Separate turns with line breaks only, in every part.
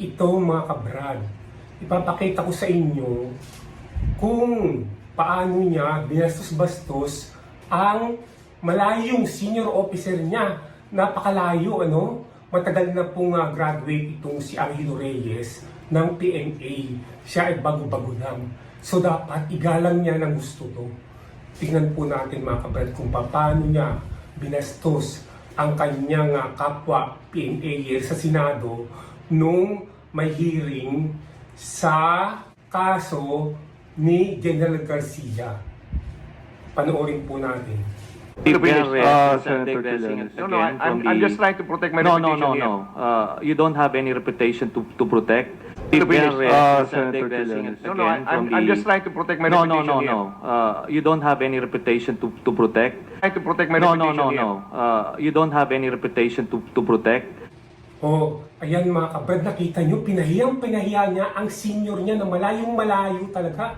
Ito mga kabrad, ipapakita ko sa inyo kung paano niya binastos-bastos ang malayong senior officer niya. Napakalayo, ano? Matagal na pong ah, graduate itong si Angelo Reyes ng PNA. Siya ay bago-bago lang. So dapat igalang niya ng gusto to. Tingnan po natin mga kabrad kung paano niya binastos ang kanyang ah, kapwa PNA sa Senado nung may hearing sa kaso ni General Garcia. Panoorin po natin.
To finish,
Uh, Senator
again
No, no, I- I'm,
the-
I'm just trying to protect my
No, no,
reputation
no,
here.
no. Uh, you don't have any reputation to to protect.
To finish, uh,
Senator
Senator
Trillanes.
No, no, I- I'm, I'm just trying to protect my
No, no,
reputation
no,
here.
no. Uh, you don't have any reputation to to protect.
Trying to protect my
No, no,
reputation
no,
here.
no. Uh, you don't have any reputation to to protect.
Oh, ayan mga kabrad, nakita nyo, pinahiyang pinahiya niya ang senior niya na malayong malayo talaga.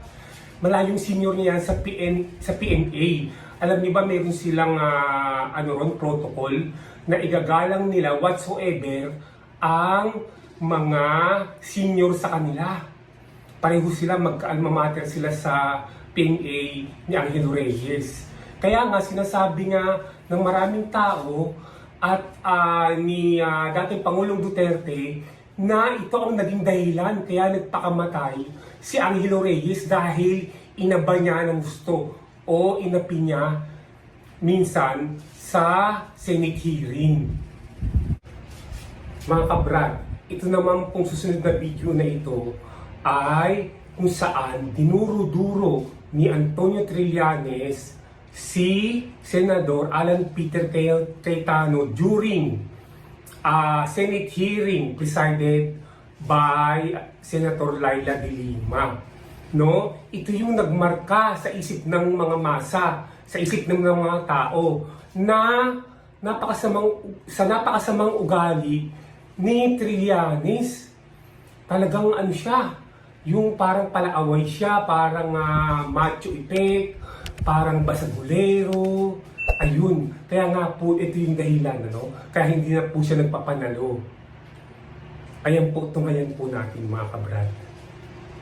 Malayong senior niya sa PN sa PNA. Alam niyo ba meron silang ah, ano ron protocol na igagalang nila whatsoever ang mga senior sa kanila. Pareho sila magka-alma mater sila sa PNA ni Angelo Reyes. Kaya nga sinasabi nga ng maraming tao at ah, ni ah, dating Pangulong Duterte na ito ang naging dahilan kaya nagpakamatay si Angelo Reyes dahil inaba niya ng gusto o inapi niya minsan sa Senate hearing. Mga kabrad, ito naman pong susunod na video na ito ay kung saan dinuro-duro ni Antonio Trillanes si Senador Alan Peter Cay- Cayetano during a Senate hearing presided by Senator Laila de Lima. No? Ito yung nagmarka sa isip ng mga masa, sa isip ng mga tao na napakasamang sa napakasamang ugali ni Trillanes. Talagang ano siya, yung parang palaaway siya, parang ah, macho effect, parang basagulero, ayun. Kaya nga po ito yung dahilan, ano? Kaya hindi na po siya nagpapanalo. Ayan po, tungayan po natin mga kabrad.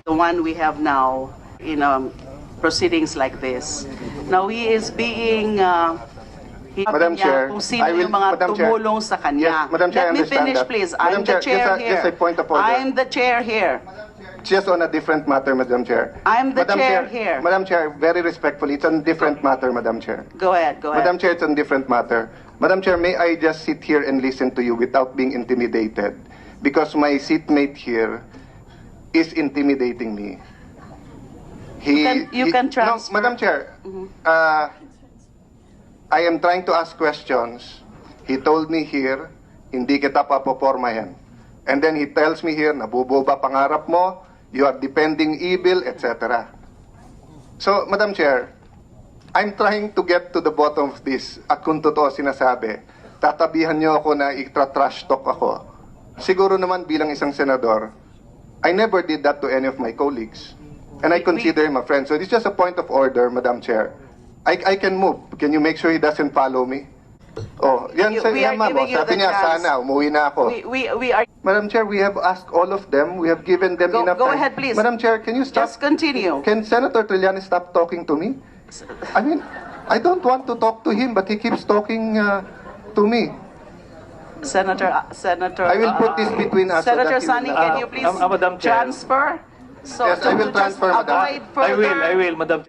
the one we have now in um, proceedings like this. Now he is being uh, he-
Madam Chair,
kung sino
I will-
yung mga
Madam Chair.
tumulong sa kanya.
Yes, Madam Chair, I
Let me
understand
finish
that.
please.
Madam
I'm the
Chair,
chair
just a-
here.
just a point of order.
I'm the chair here.
Just on a different matter, Madam Chair.
I'm the
Madam
chair here.
Madam Chair, very respectfully, it's on different matter, Madam Chair.
Go ahead, go ahead.
Madam Chair, it's on different matter. Madam Chair, may I just sit here and listen to you without being intimidated? Because my seatmate here is intimidating me. He,
You can- you
he-
can
no,
transfer. Mm-hmm.
Madam Chair, uh, I am trying to ask questions. He told me here, hindi kita papopormahin. And then he tells me here, nabuboba pangarap mo, you are depending evil, etc. So, Madam Chair, I'm trying to get to the bottom of this. At kung totoo sinasabi, tatabihan niyo ako na itra-trash talk ako. Siguro naman bilang isang senador, I never did that to any of my colleagues. And I consider him a friend. So it's just a point of order, Madam Chair. I, I can move. Can you make sure he doesn't follow me? Oh, yan
You-
sa
we
ma'am. oh.
giving you
Sabi niya,
chance.
sana, umuwi na ako.
We, we, we are,
Madam Chair, we have asked all of them. We have given them
Go-
enough
go
time.
ahead, please.
Madam Chair, can you stop?
just continue.
Can Senator Trillanes stop talking to me? I mean, I don't want to talk to him, but he keeps talking uh, to me.
Senator, uh, Senator.
I will put
uh,
this between us so
Senator
will
Sani, can you
Uh,
please
uh, Madam Chair.
transfer? So,
Yes, I
to-
will transfer, Madam.
I will, I will, Madam.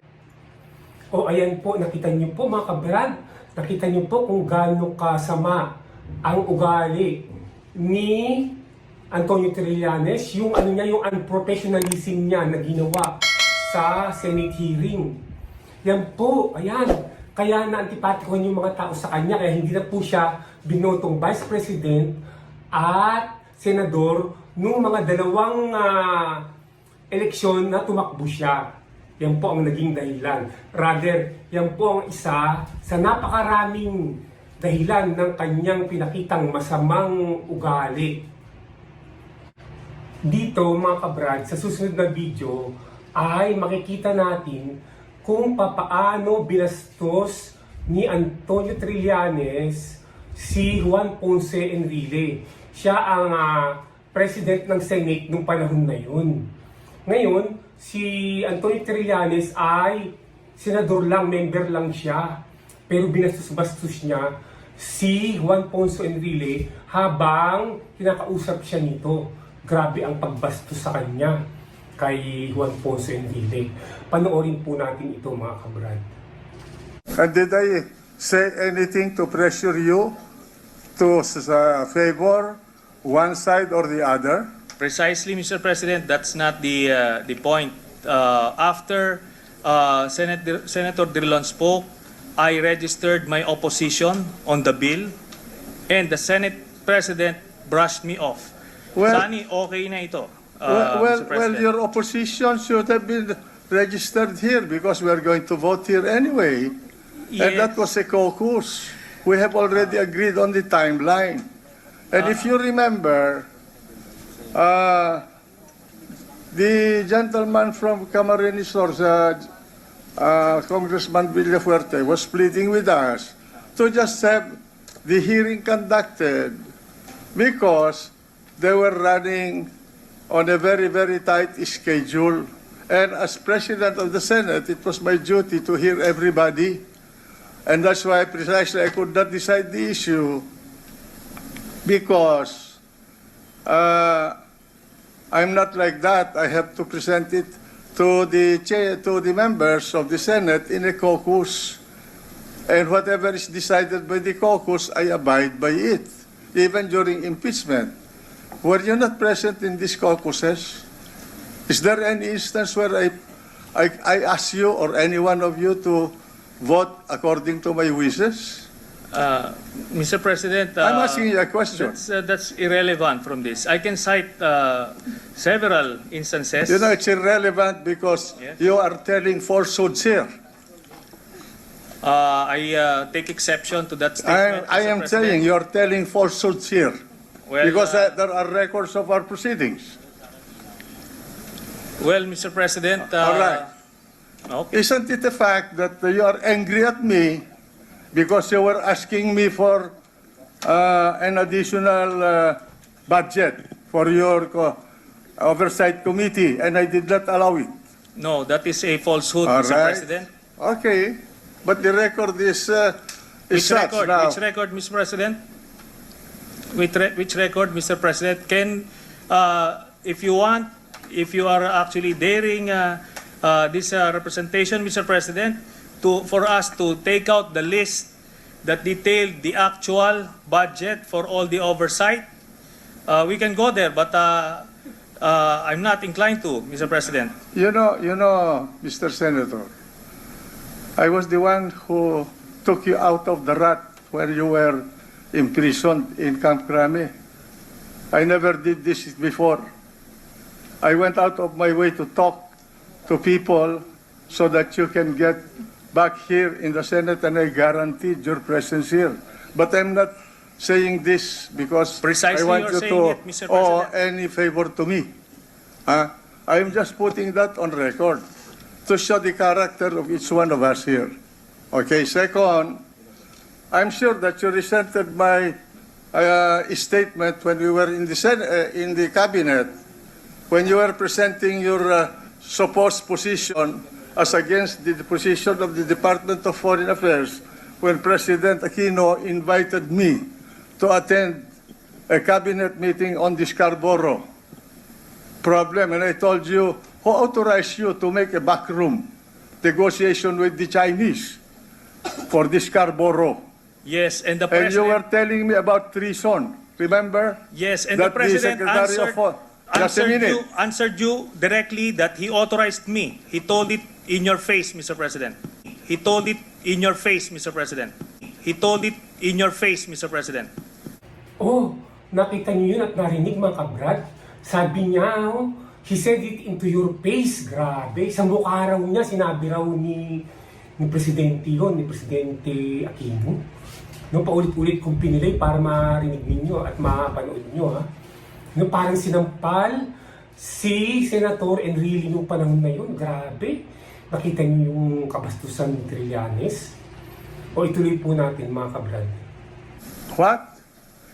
O ayan po, nakita niyo po mga kabrad, nakita niyo po kung gaano kasama ang ugali ni Antonio Trillanes, yung ano niya, yung unprofessionalism niya na ginawa sa Senate hearing. Yan po, ayan. Kaya na-antipatikuhan yung mga tao sa kanya, kaya hindi na po siya binotong Vice President at Senador nung mga dalawang ah, eleksyon na tumakbo siya. Yan po ang naging dahilan. Rather, yan po ang isa sa napakaraming dahilan ng kanyang pinakitang masamang ugali. Dito mga kabrad, sa susunod na video ay makikita natin kung papaano binastos ni Antonio Trillanes si Juan Ponce Enrile. Siya ang ah, president ng Senate nung panahon na yun. Ngayon, si Antonio Trillanes ay senador lang, member lang siya. Pero binastos-bastos niya si Juan Ponce Enrile habang kinakausap siya nito. Grabe ang pagbastos sa kanya kay Juan Ponce Enrile. Panoorin po natin ito mga kabrad.
And did I say anything to pressure you to uh, favor one side or the other?
Precisely, Mr. President, that's not the uh, the point. Uh, after uh, Senate, Senator Drilon spoke, I registered my opposition on the bill, and the Senate President brushed me off.
Well-
Sani, okay na ito, uh,
well, well,
Mr.
well, your opposition should have been registered here because we are going to vote here anyway. And that
Yes.
was a caucus. We have already agreed on the timeline. And if you remember, uh, the gentleman from Camarines North, uh, uh, Congressman Villafuerte, was pleading with us to just have the hearing conducted because they were running on a very, very tight schedule. And as President of the Senate, it was my duty to hear everybody. And that's why precisely I could not decide the issue because uh, I'm not like that. I have to present it to the chair, to the members of the Senate in a caucus. And whatever is decided by the caucus, I abide by it, even during impeachment. Were you not present in these caucuses? Is there any instance where I, I, I ask you or any one of you to vote according to my wishes?
Uh, Mr. President, uh,
I'm asking you a question.
That's, uh, that's irrelevant from this. I can cite uh, several instances.
You know, it's irrelevant because
Yes.
you are telling falsehoods here.
Uh, I uh, take exception to that statement.
I, I am
President.
saying you are telling falsehoods here
Well,
because
uh,
uh, there are records of our proceedings.
Well, Mr. President, uh,
All right.
okay.
Isn't it a fact that you are angry at me because you were asking me for uh, an additional uh, budget for your co- oversight committee and I did not allow it?
No, that is a falsehood,
All
Mr.
right.
President.
Okay, but the record is, uh, is
Which
such
record?
now.
Which record, Mr. President? Which, re- which record, Mr. President? Can, uh, if you want, if you are actually daring uh, uh, this uh, representation, Mr. President, to for us to take out the list that detailed the actual budget for all the oversight, uh, we can go there. But uh, uh, I'm not inclined to, Mr. President.
You know, you know, Mr. Senator, I was the one who took you out of the rut where you were imprisoned in Camp Crame. I never did this before. I went out of my way to talk to people so that you can get back here in the Senate and I guaranteed your presence here. But I'm not saying this because
Precisely
I want you to
it, Mr.
owe
President.
any favor to me. Huh? I'm just putting that on record to show the character of each one of us here. Okay, second, I'm sure that you resented my uh, statement when we were in the, Sen- uh, in the cabinet, when you were presenting your uh, supposed position as against the position of the Department of Foreign Affairs, when President Aquino invited me to attend a cabinet meeting on the Scarborough problem. And I told you, who authorized you to make a backroom negotiation with the Chinese for the Scarborough?
Yes, and the president
And you were telling me about treason. Remember?
Yes, and the
that the
President
Secretary
answered,
a
answered, you, answered you directly that he authorized me. He told it in your face, Mr. President. He told it in your face, Mr. President. He told it in your face, Mr. President.
Oh, nakita niyo yun at narinig mga kabrad? Sabi niya, oh, he said it into your face. Grabe. Sa mukha raw niya, sinabi raw ni, ni Presidente yun, ni Presidente Aquino. Nung paulit-ulit kong pinilay para marinig ninyo at mapanood nyo, ha? Nung parang sinampal si Senator Enrile nung panahon na yun. Grabe. Nakita niyo yung kabastusan ni Trillanes? O ituloy po natin mga kabrad.
What?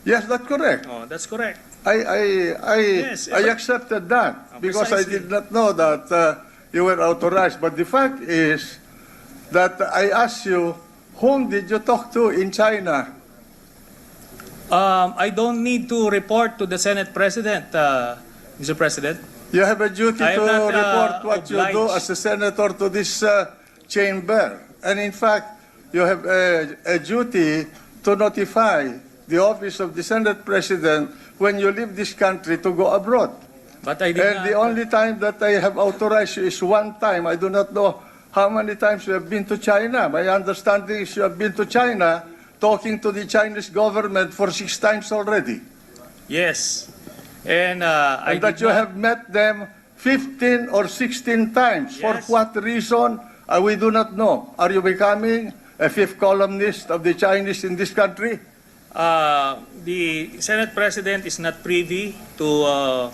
Yes, that's correct.
Oh, that's correct.
I, I, I,
Yes,
I
but-
accepted that
Oh,
because I
precisely.
did not know that uh, you were authorized. But the fact is that I asked you, whom did you talk to in China?
Um, I don't need to report to the Senate President, uh, Mr. President.
You have a duty to
not, uh,
report what you do
obliged.
as a senator to this uh, chamber. And in fact, you have a, a duty to notify the office of the Senate President when you leave this country to go abroad.
But I did
And
not.
the only time that I have authorized you is one time. I do not know how many times you have been to China. My understanding is you have been to China talking to the Chinese government for six times already.
Yes. And uh, I
And that
did
you
not-
have met them 15 or 16 times. For
Yes.
what reason? Uh, we do not know. Are you becoming a fifth columnist of the Chinese in this country?
Uh, the Senate President is not privy to uh,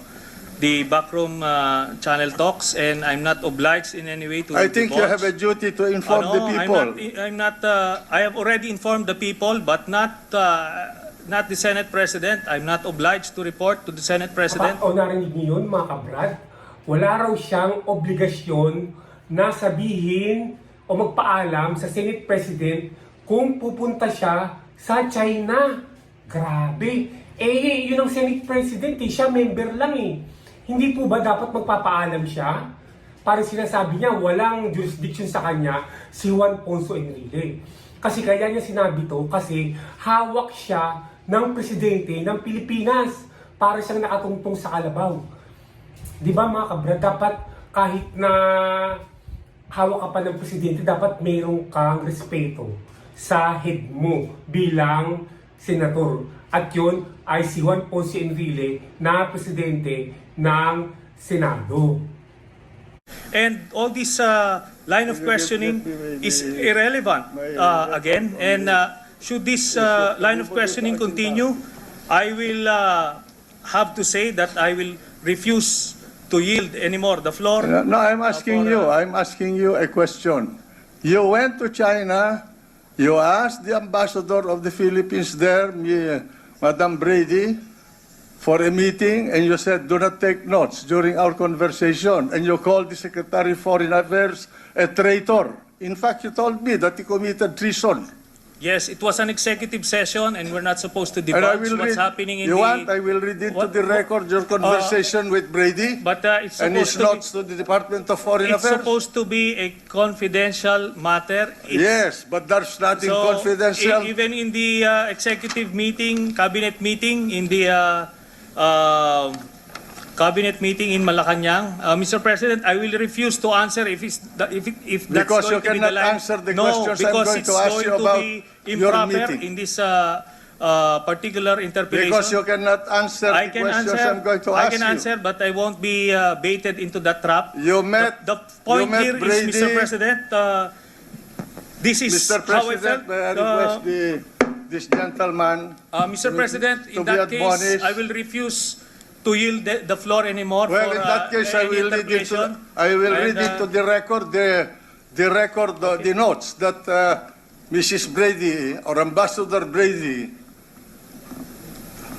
the backroom uh, channel talks, and I'm not obliged in any way to.
I think you
divulge.
have a duty to
Uh,
inform
no,
the people.
I'm not. I'm not uh, I have already informed the people, but not uh, not the Senate President. I'm not obliged to report to the Senate President.
O narinig niyo yun mga kabrad, wala raw siyang obligasyon na sabihin o magpaalam sa Senate President kung pupunta siya sa China. Grabe. Eh, yun ang Senate President eh. Siya member lang eh. Hindi po ba dapat magpapaalam siya? Parang sinasabi niya, walang jurisdiction sa kanya si Juan Ponce Enrile. Kasi kaya niya sinabi to kasi hawak siya ng presidente ng Pilipinas para siyang nakatungtong sa kalabaw. Di ba mga kabrad, dapat kahit na hawak ka pa ng presidente, dapat mayroong kang respeto sa head mo bilang senator. At yun ay si Juan Ponce Enrile na presidente ng Senado.
And all this uh, line of questioning is irrelevant uh, again. And uh, should this uh, line of questioning continue, I will uh, have to say that I will refuse to yield anymore the floor.
No, no, I'm asking
for,
you,
uh,
I'm asking you a question. You went to China, you asked the ambassador of the Philippines there, Madam Brady, for a meeting, and you said, do not take notes during our conversation. And you called the Secretary of Foreign Affairs a traitor. In fact, you told me that he committed treason.
Yes, it was an executive session and we're not supposed to divulge what's
read,
happening in
you
the...
want, I will read into
What-
the record your conversation with Brady
But uh, it's
and his
supposed to be...
notes to the Department of Foreign
It's
Affairs.
supposed to be a confidential matter. It's-
Yes, but there's nothing
So,
confidential.
e- even in the uh, executive meeting, cabinet meeting, in the uh, uh, cabinet meeting in Malacanang, uh, Mr. President, I will refuse to answer if it's the, if it, if that's
Because you
going to be the
cannot
line.
answer the
no,
questions I'm going
it's
to ask
going
you
to
about
be
your
improper
meeting.
in this uh, uh, particular interpellation.
Because you cannot answer
I
the
can
questions
answer.
I'm going to
I
ask
can
you.
answer, but I won't be uh, baited into that trap.
You met,
The, the point
you met
here is,
Brady.
Mr. President, uh, this is
Mr.
how I
President,
felt.
I
uh,
the, this gentleman
Uh, Mr.
to-
President,
to
in
be
that case. I will refuse to yield the, the floor anymore
Well,
for
in that
uh,
case, I
any
will read into,
interpellation.
I will
And,
read
uh,
into the record the, the record, uh, the notes that uh, Mrs. Brady or Ambassador Brady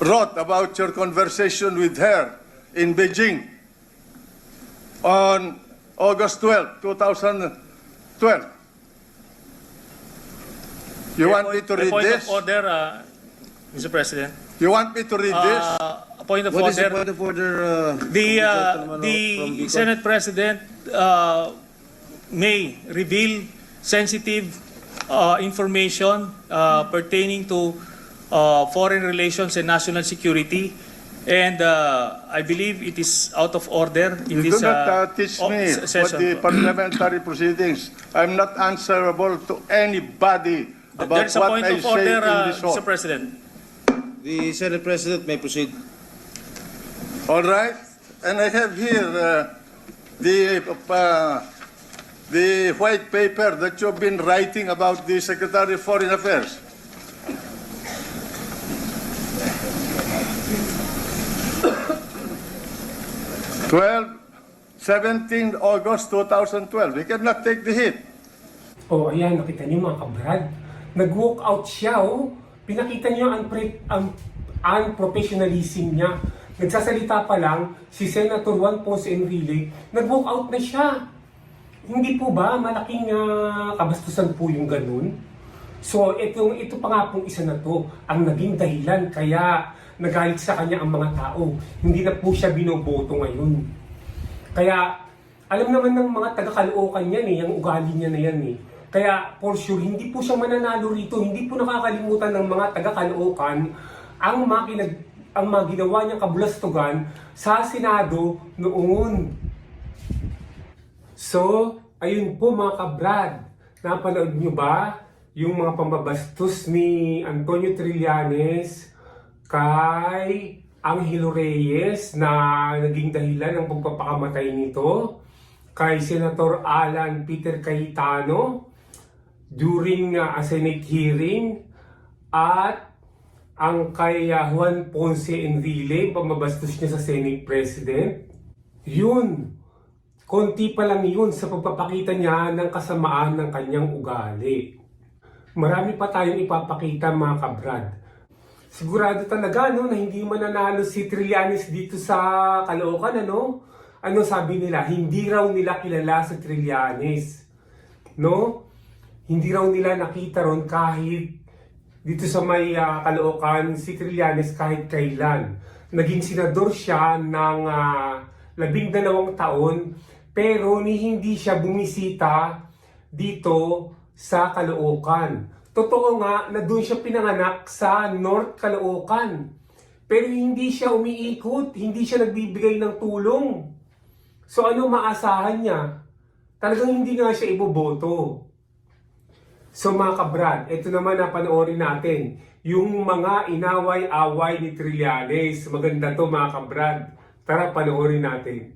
wrote about your conversation with her in Beijing on August 12, 2012. You want me to read
point
this?
of order, uh, Mr. President.
You want me to read this?
Uh, a point of
What is the
order.
point of order? uh,
The, uh,
gentleman from
the
Bicol?
Senate President uh, may reveal sensitive uh, information uh, pertaining to uh, foreign relations and national security. And uh, I believe it is out of order in
You
this
do not
uh,
uh, teach
o-
me
s-
what
session.
the parliamentary proceedings. I'm not answerable to anybody
There
about
is a
what
point
I
of
say
order,
in
uh,
this hall.
Mr. President.
The Senate President may proceed.
All right? And I have here uh, the, uh, the white paper that you've been writing about the Secretary of Foreign Affairs. Twelve, 17 August 2012. He cannot take the hit.
O, ayan, nakita niyo mga kabrad. Nag-walk out siya, oh. Pinakita niyo ang, pre, ang unprofessionalism niya. Nagsasalita pa lang, si Senator Juan Ponce Enrile, nag-walk out na siya. Hindi po ba malaking ah, kabastusan po yung ganun? So, ito, ito pa nga pong isa na to, ang naging dahilan kaya nagalit sa kanya ang mga tao. Hindi na po siya binoboto ngayon. Kaya, alam naman ng mga taga-Caloocan yan eh, yung ugali niya na yan eh. Kaya, for sure, hindi po siya mananalo rito. Hindi po nakakalimutan ng mga taga-Caloocan ang mga, kinag- ang mga ginawa niyang kabulastugan sa Senado noon. So, ayun po mga kabrad. Napanood niyo ba yung mga pambabastos ni Antonio Trillanes kay Angelo Reyes na naging dahilan ng pagpapakamatay nito? Kay Senator Alan Peter Cayetano during uh, a Senate hearing at ang kay uh, Juan Ponce Enrile, pamabastos niya sa Senate President. Yun, konti pa lang yun sa pagpapakita niya ng kasamaan ng kanyang ugali. Marami pa tayong ipapakita mga kabrad. Sigurado talaga no, na hindi mananalo si Trillanes dito sa Caloocan. Ano? Ano sabi nila? Hindi raw nila kilala si Trillanes. No? Hindi raw nila nakita ron kahit dito sa may ah, Caloocan si Trillanes kahit kailan. Naging senador siya ng ah, labing dalawang taon pero ni hindi siya bumisita dito sa Caloocan. Totoo nga na doon siya pinanganak sa North Caloocan. Pero hindi siya umiikot, hindi siya nagbibigay ng tulong. So ano maasahan niya? Talagang hindi nga siya iboboto. So mga kabrad, ito naman na panoorin natin. Yung mga inaway-away ni Trillanes. Maganda to mga kabrad. Tara panoorin natin.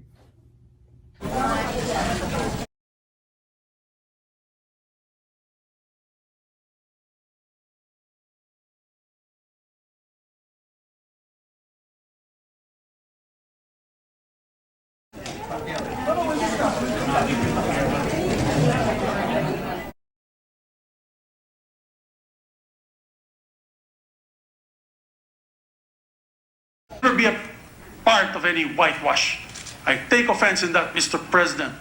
Of any whitewash. I take offense in that, Mr. President.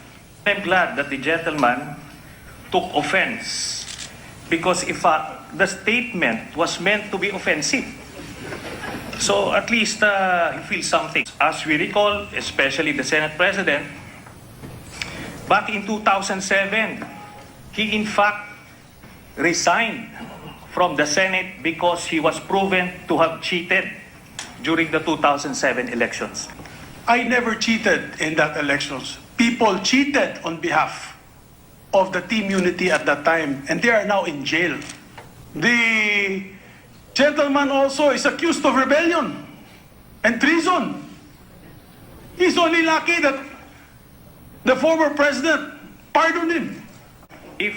I'm glad that the gentleman took offense because if uh, the statement was meant to be offensive. So at least uh, he feels something. As we recall, especially the Senate President, back in 2007, he in fact resigned from the Senate because he was proven to have cheated during the 2007 elections.
I never cheated in that elections. People cheated on behalf of the team unity at that time, and they are now in jail. The gentleman also is accused of rebellion and treason. He's only lucky that the former president pardoned him.
If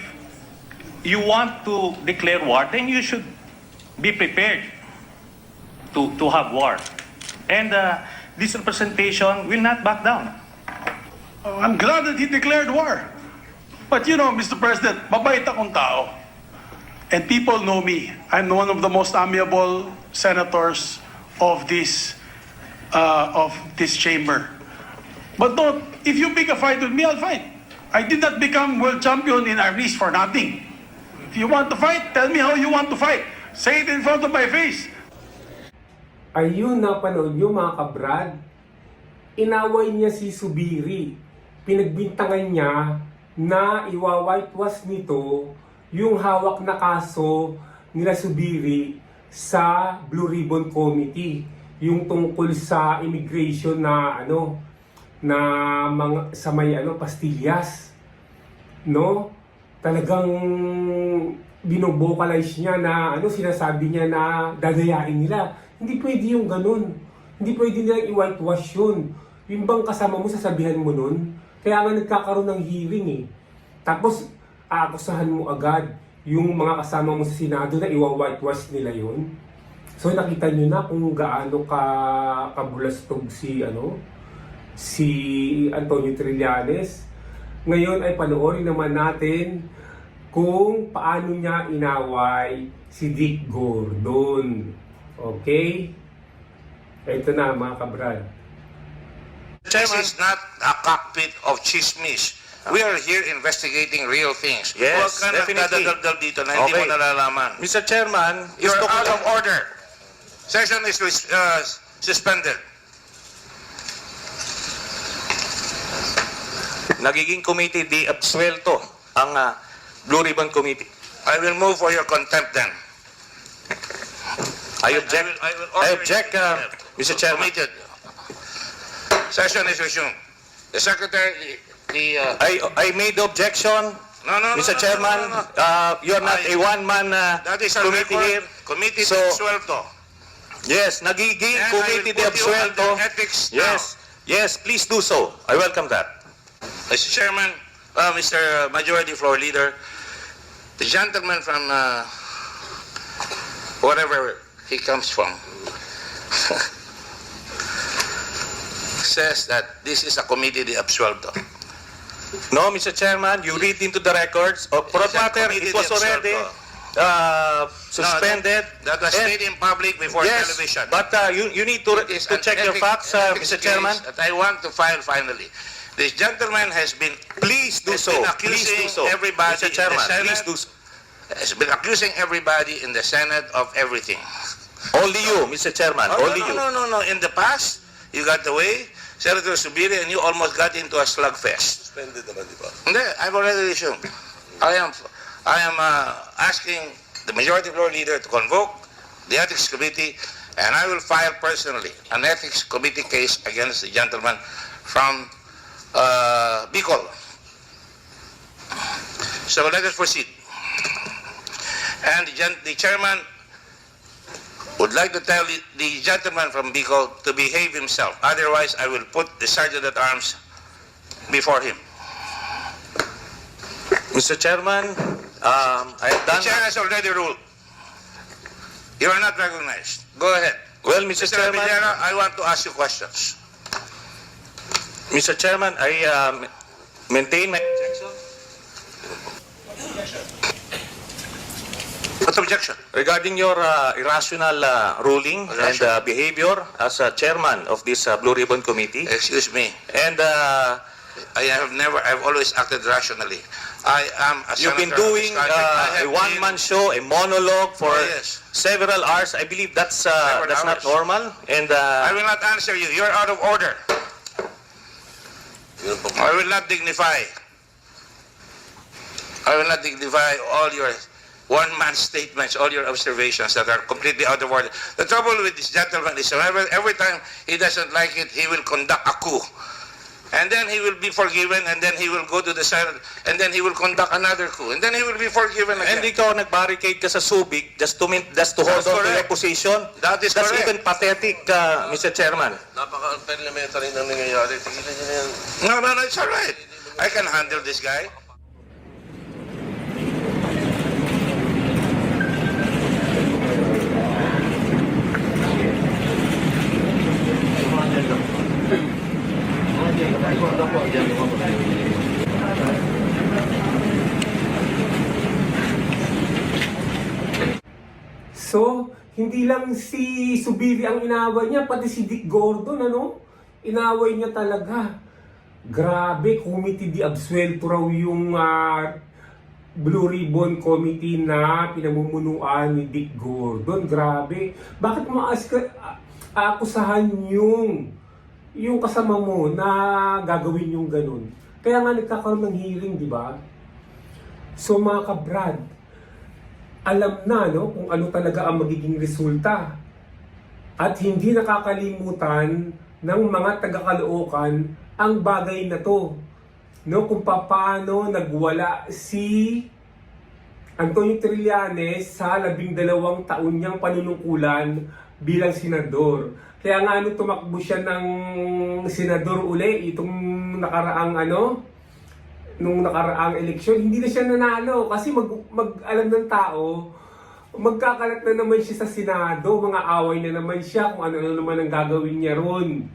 you want to declare war, then you should be prepared to, to have war. And uh, this representation will not back down.
Oh, I'm glad that he declared war. But you know, Mr. President, mabait akong tao. And people know me. I'm one of the most amiable senators of this uh, of this chamber. But don't, if you pick a fight with me, I'll fight. I did not become world champion in armies for nothing. If you want to fight, tell me how you want to fight. Say it in front of my face.
Ayun, napanood nyo mga kabrad. Inaway niya si Subiri. Pinagbintangan niya na iwa-whitewash nito yung hawak na kaso nila Subiri sa Blue Ribbon Committee. Yung tungkol sa immigration na ano na mga sa may ano pastillas. No? Talagang binobocalize niya na ano sinasabi niya na dadayain nila. Hindi pwede yung ganun. Hindi pwede nilang i-whitewash yun. Yung bang kasama mo, sasabihan mo nun. Kaya nga nagkakaroon ng hearing eh. Tapos, aakusahan mo agad yung mga kasama mo sa Senado na iwa-whitewash nila yun. So nakita niyo na kung gaano ka kabulastog si ano si Antonio Trillanes. Ngayon ay panoorin naman natin kung paano niya inaway si Dick Gordon. Okay? Ito na mga kabrad.
This is not a cockpit of chismis. We are here investigating real things.
Yes,
Huwag ka
definitely.
dadaldal dito na hindi
Okay.
mo nalalaman.
Mr. Chairman,
You're
gusto ko
out
lang-
of order. Session is uh, suspended.
nagiging committee di absuelto ang ah, Blue Ribbon Committee.
I will move for your contempt then.
I object.
I will
I object, uh,
contempt.
Mr. Chairman.
Committed. Session is resumed. The secretary, the, uh,
I, I made the objection.
no, no, no,
Mr.
no,
Chairman,
no, no, no.
uh, you're not
I-
a one-man uh,
That is a
committee
record.
here.
Committee
So-
so, suelto.
Yes, nagiging
And I
committee
will
de
put you
absuelto.
ethics now.
Yes, yes, please do so. I welcome that.
Mr. Chairman, uh, Mr. Majority Floor Leader, the gentleman from uh, wherever he comes from says that this is a committee de absuelto.
No, Mr. Chairman, you read into the records. Of for
It
matter, was already uh,
No,
suspended.
That, that was
And-
in public before
yes,
television.
but uh, you, you need to, to check your facts, uh, Mr. Chairman.
That I want to file finally. This gentleman has been
Please do so. Please do so.
everybody
Mr. Chairman, please do so.
Has been accusing everybody in the Senate of everything.
Only you, Mr. Chairman,
Oh,
only
no,
you.
no, no, no. In the past, you got away. Senator Subiri and you almost got into a slugfest.
Suspended naman, di ba?
Hindi, I've already resumed. I am, I am uh, asking the majority floor leader to convoke the ethics committee, and I will file personally an ethics committee case against the gentleman from uh, Bicol. So let us proceed. And the, the chairman would like to tell the, the gentleman from Bicol to behave himself. Otherwise, I will put the sergeant at arms before him.
Mr. Chairman, um, I have
The
done...
chair has already ruled. You are not recognized. Go ahead.
Well, Mr.
Mr.
Chairman,
I want to ask you questions.
Mr. Chairman, I um, maintain my objection
What objection?
regarding your uh, irrational uh, ruling and uh, behavior as a chairman of this uh, Blue Ribbon Committee.
Excuse me.
And uh,
I have never, I've always acted rationally. I am a
you've been
senator of this
doing
country. I
uh,
have
a one-man show, a monologue for
Oh, yes.
several hours. I believe that's uh,
Several
that's not
hours.
normal. And
been- I
uh,
will not answer you. You're out of order. I will not dignify. I will not dignify all your one-man statements, all your observations that are completely out of order. The trouble with this gentleman is every, every time he doesn't like it, he will conduct a coup. And then he will be forgiven, and then he will go to the Senate, and then he will conduct another coup, and then he will be forgiven again.
and ikaw nag-barricade ka sa Subic just to min- just to hold
That's
on to your
correct.
position.
That is
That's
correct.
even pathetic, uh, Mr. Chairman.
Napaka-parliamentary nang nangyayari. Tigilan niyo na yan.
No, no, no, it's all right. I can handle this guy.
So, hindi lang si Subiri ang inaway niya, pati si Dick Gordon, ano? Inaway niya talaga. Grabe, committee di absuelto raw yung ah, Blue Ribbon Committee na pinamumunuan ni Dick Gordon. Grabe. Bakit mo ah, akusahan yung yung kasama mo na gagawin yung ganun? Kaya nga nagkakaroon ng hearing, di ba? So mga kabrad, alam na no kung ano talaga ang magiging resulta. At hindi nakakalimutan ng mga taga-Caloocan ang bagay na to. No kung paano nagwala si Antonio Trillanes sa labing dalawang taon niyang panunungkulan bilang senador. Kaya nga ano tumakbo siya ng senador uli itong nakaraang ano nung nakaraang eleksyon, hindi na siya nanalo kasi mag, mag alam ng tao, magkakalat na naman siya sa Senado, mga away na naman siya kung ano, ano naman ang gagawin niya ron.